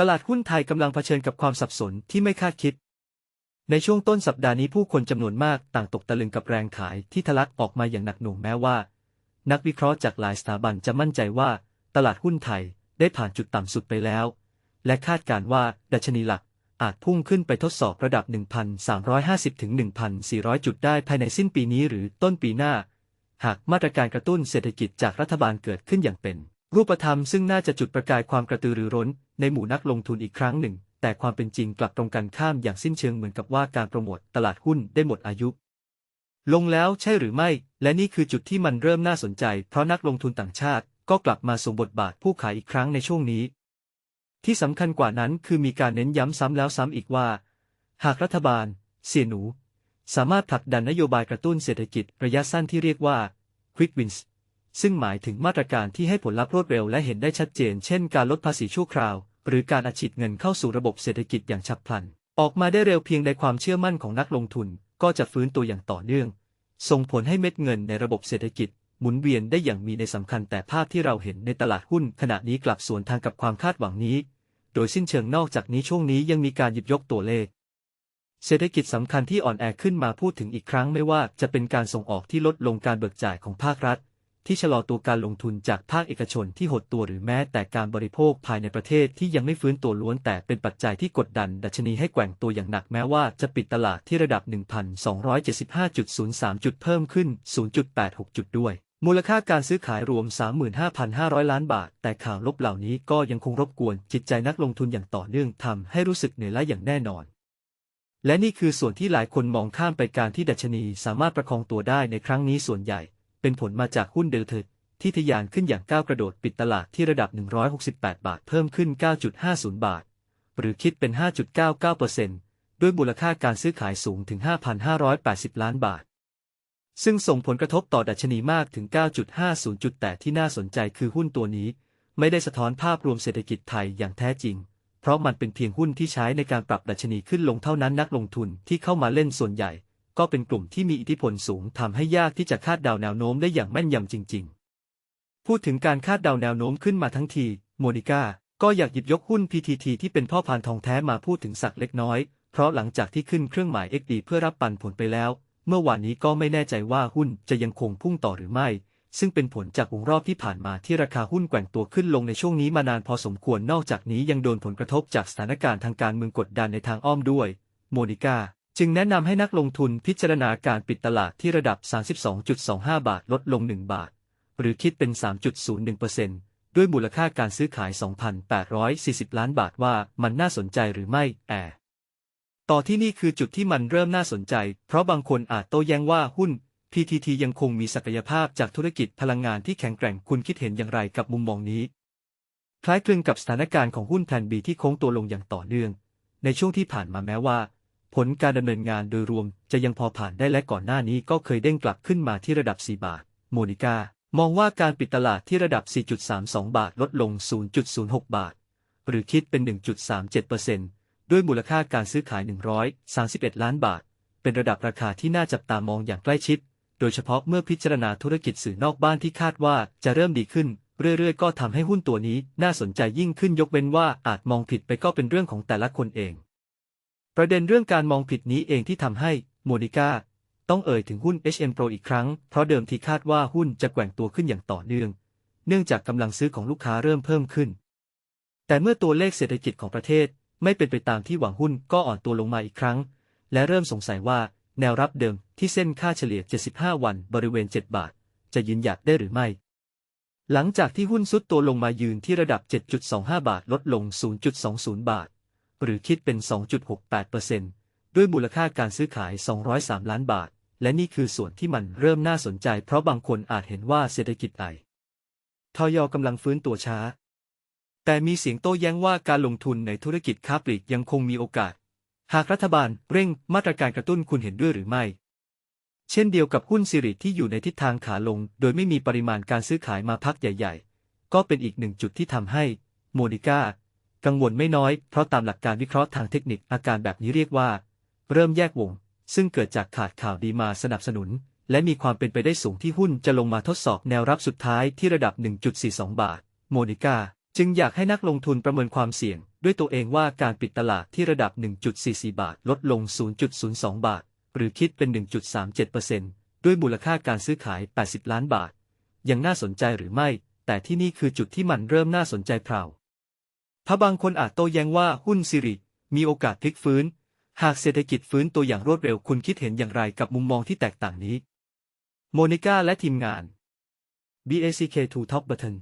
ตลาดหุ้นไทยกำลังเผชิญกับความสับสนที่ไม่คาดคิด ในช่วงต้นสัปดาห์นี้ผู้คนจำนวนมากต่างตกตะลึงกับแรงขายที่ทะลักออกมาอย่างหนักหน่วงแม้ว่า นักวิเคราะห์จากหลายสถาบันจะมั่นใจว่า ตลาดหุ้นไทยได้ผ่านจุดต่ำสุดไปแล้ว และคาดการว่าดัชนีหลักอาจพุ่งขึ้นไปทดสอบระดับ 1,350 ถึง 1,400 จุดได้ภายในสิ้นปีนี้หรือต้นปีหน้า หากมาตรการกระตุ้นเศรษฐกิจจากรัฐบาลเกิดขึ้นอย่างเป็น รูปธรรมซึ่งน่าจะจุดประกายความกระตือรือร้น ในหมู่นักลงทุนอีกครั้งหนึ่ง แต่ความเป็นจริงกลับตรงกันข้ามอย่างสิ้นเชิงเหมือนกับว่าการโปรโมทตลาดหุ้นได้หมดอายุ ลงแล้วใช่หรือไม่ และนี่คือจุดที่มันเริ่มน่าสนใจ เพราะนักลงทุนต่างชาติก็กลับมาสวมบทบาทผู้ขายอีกครั้งในช่วงนี้ ที่สำคัญกว่านั้นคือมีการเน้นย้ำซ้ำแล้วซ้ำอีกว่า หากรัฐบาล เสี่ยหนู สามารถผลักดันนโยบายกระตุ้นเศรษฐกิจระยะสั้นที่เรียกว่า Quick Wins ซึ่งหมายถึงมาตรการที่ให้ผลลัพธ์รวดเร็วและเห็นได้ชัดเจน เช่น การลดภาษีชั่วคราว หรือการอัดฉีดเงินเข้าสู่ระบบเศรษฐกิจอย่างฉับพลัน ออกมาได้เร็วเพียงใดความเชื่อมั่นของนักลงทุน ก็จะฟื้นตัวอย่างต่อเนื่อง ส่งผลให้เม็ดเงินในระบบเศรษฐกิจ หมุนเวียนได้อย่างมีในสำคัญแต่ภาพที่เราเห็นในตลาดหุ้น ขณะนี้กลับสวนทางกับความคาดหวังนี้ โดยสิ้นเชิงนอกจากนี้ช่วงนี้ยังมีการหยิบยกตัวเลขเศรษฐกิจสำคัญที่อ่อนแอขึ้นมาพูดถึงอีกครั้งไม่ว่าจะเป็นการส่งออกที่ลดลงการเบิกจ่ายของภาครัฐ ที่ชะลอตัวการลงทุนจากภาคเอกชนที่หดตัวหรือแม้แต่การบริโภคภายในประเทศที่ยังไม่ฟื้นตัวล้วนแต่เป็นปัจจัยที่กดดันดัชนีให้แกว่งตัวอย่างหนักแม้ว่าจะปิดตลาดที่ระดับ 1,275.03 จุดเพิ่มขึ้น 0.86 จุดด้วย มูลค่าการซื้อขายรวม 35,500 ล้านบาท แต่ข่าวลบเหล่านี้ก็ยังคงรบกวนจิตใจนักลงทุนอย่างต่อเนื่องทำให้รู้สึกเหนื่อยล้าอย่างแน่นอนและนี่คือส่วนที่หลายคนมองข้ามไปการที่ดัชนีสามารถประคองตัวได้ในครั้งนี้ส่วนใหญ่ เป็นผลมาจากหุ้นเดลเทที่ทะยานขึ้นอย่างก้าวกระโดดปิดตลาดที่ระดับ 168 บาทเพิ่มขึ้น 9.50 บาท หรือคิดเป็น 5.99%ด้วยมูลค่าการซื้อขายสูงถึง 5,580 ล้านบาท ซึ่งส่งผลกระทบต่อดัชนีมากถึง 9.50 จุดแต่ที่น่าสนใจคือหุ้นตัวนี้ ไม่ได้สะท้อนภาพรวมเศรษฐกิจไทยอย่างแท้จริง เพราะมันเป็นเพียงหุ้นที่ใช้ในการปรับดัชนีขึ้นลงเท่านั้นนักลงทุนที่เข้ามาเล่นส่วนใหญ่ ก็เป็นกลุ่มที่มีอิทธิพลสูงทำให้ยากที่จะคาดเดาแนวโน้มได้อย่างแม่นยำจริง ๆ พูดถึงการคาดเดาแนวโน้มขึ้นมาทั้งที โมนิก้าก็อยากหยิบยกหุ้น PTT ที่เป็นพ่อพันธุ์ทองแท้มาพูดถึงสักเล็กน้อย เพราะหลังจากที่ขึ้นเครื่องหมาย XD เพื่อรับปันผลไปแล้ว เมื่อวานนี้ก็ไม่แน่ใจว่าหุ้นจะยังคงพุ่งต่อหรือไม่ ซึ่งเป็นผลจากวงรอบที่ผ่านมาที่ราคาหุ้นแกว่งตัวขึ้นลงในช่วงนี้มานานพอสมควรนอกจากนี้ยังโดนผลกระทบจากสถานการณ์ทางการเมืองกดดันในทางอ้อมด้วย โมนิก้า จึงแนะนำให้นักลงทุนพิจารณาการปิดตลาดที่ระดับ 32.25 บาทลดลง 1 บาท หรือคิดเป็น 3.01%ด้วยมูลค่าการซื้อขาย 2,840 ล้านบาทว่ามันน่าสนใจหรือไม่แอต่อที่นี่คือจุดที่มันเริ่มน่าสนใจ เพราะบางคนอาจโต้แย้งว่าหุ้น PTT ยังคงมีศักยภาพจากธุรกิจพลังงานที่แข็งแกร่งคุณคิดเห็นอย่างไรกับมุมมองนี้ คล้ายคลึงกับสถานการณ์ของหุ้นแพลนบีที่โค้งตัวลงอย่างต่อเนื่อง ในช่วงที่ผ่านมาแม้ว่า ผลการดำเนินงานโดยรวมจะยังพอผ่านได้และก่อนหน้านี้ก็เคยเด้งกลับขึ้นมาที่ระดับ 4 บาท โมนิก้ามองว่าการปิดตลาดที่ระดับ 4.32 บาทลดลง 0.06 บาท หรือคิดเป็น 1.37%ด้วยมูลค่าการซื้อขาย 131 ล้านบาท เป็นระดับราคาที่น่าจับตามองอย่างใกล้ชิด โดยเฉพาะเมื่อพิจารณาธุรกิจสื่อนอกบ้านที่คาดว่าจะเริ่มดีขึ้นเรื่อยๆ ก็ทำให้หุ้นตัวนี้น่าสนใจยิ่งขึ้นยกเว้นว่าอาจมองผิดไปก็เป็นเรื่องของแต่ละคนเอง ประเด็นเรื่องการมองผิดนี้เองที่ทำให้โมนิก้าต้องเอ่ยถึงหุ้น HM Pro อีกครั้ง เพราะเดิมทีคาดว่าหุ้นจะแกว่งตัวขึ้นอย่างต่อเนื่อง เนื่องจากกำลังซื้อของลูกค้าเริ่มเพิ่มขึ้น แต่เมื่อตัวเลขเศรษฐกิจของประเทศไม่เป็นไปตามที่หวังหุ้นก็อ่อนตัวลงมาอีกครั้ง และเริ่มสงสัยว่าแนวรับเดิมที่เส้นค่าเฉลี่ย 75 วันบริเวณ 7 บาท จะยืนหยัดได้หรือไม่ หลังจากที่หุ้นซุดตัวลงมายืนที่ระดับ 7.25 บาทลดลง 0.20 บาท หรือคิดเป็น 2.68%ด้วยมูลค่าการซื้อขาย 203 ล้านบาท และนี่คือส่วนที่มันเริ่มน่าสนใจ เพราะบางคนอาจเห็นว่าเศรษฐกิจไอทยกำลังฟื้นตัวช้า แต่มีเสียงโต้แย้งว่าการลงทุนในธุรกิจค้าปลีกยังคงมีโอกาส หากรัฐบาลเร่งมาตรการกระตุ้นคุณเห็นด้วยหรือไม่ เช่นเดียวกับหุ้นสิริที่อยู่ในทิศทางขาลง โดยไม่มีปริมาณการซื้อขายมาพักใหญ่ ๆ ก็เป็นอีกหนึ่งจุดที่ทำให้โมนิก้า กังวลไม่น้อย เพราะตามหลักการวิเคราะห์ทางเทคนิคอาการแบบนี้เรียกว่า เริ่มแยกวง ซึ่งเกิดจากขาดข่าวดีมาสนับสนุน และมีความเป็นไปได้สูงที่หุ้นจะลงมาทดสอบแนวรับสุดท้ายที่ระดับ 1.42 บาท โมนิกาจึงอยากให้นักลงทุนประเมินความเสี่ยง ด้วยตัวเองว่าการปิดตลาดที่ระดับ 1.44 บาท ลดลง 0.02 บาท หรือคิดเป็น 1.37%ด้วยมูลค่าการซื้อขาย 80 ล้านบาท ยังน่าสนใจหรือไม่ แต่ที่นี่คือจุดที่มันเริ่มน่าสนใจเพรา ถ้าบางคนอาจโต้แย้งว่าหุ้นสิริ มีโอกาสพลิกฟื้น หากเศรษฐกิจฟื้นตัวอย่างรวดเร็วคุณคิดเห็นอย่างไรกับมุมมองที่แตกต่างนี้ โมนิก้าและทีมงาน BACK2 Top Button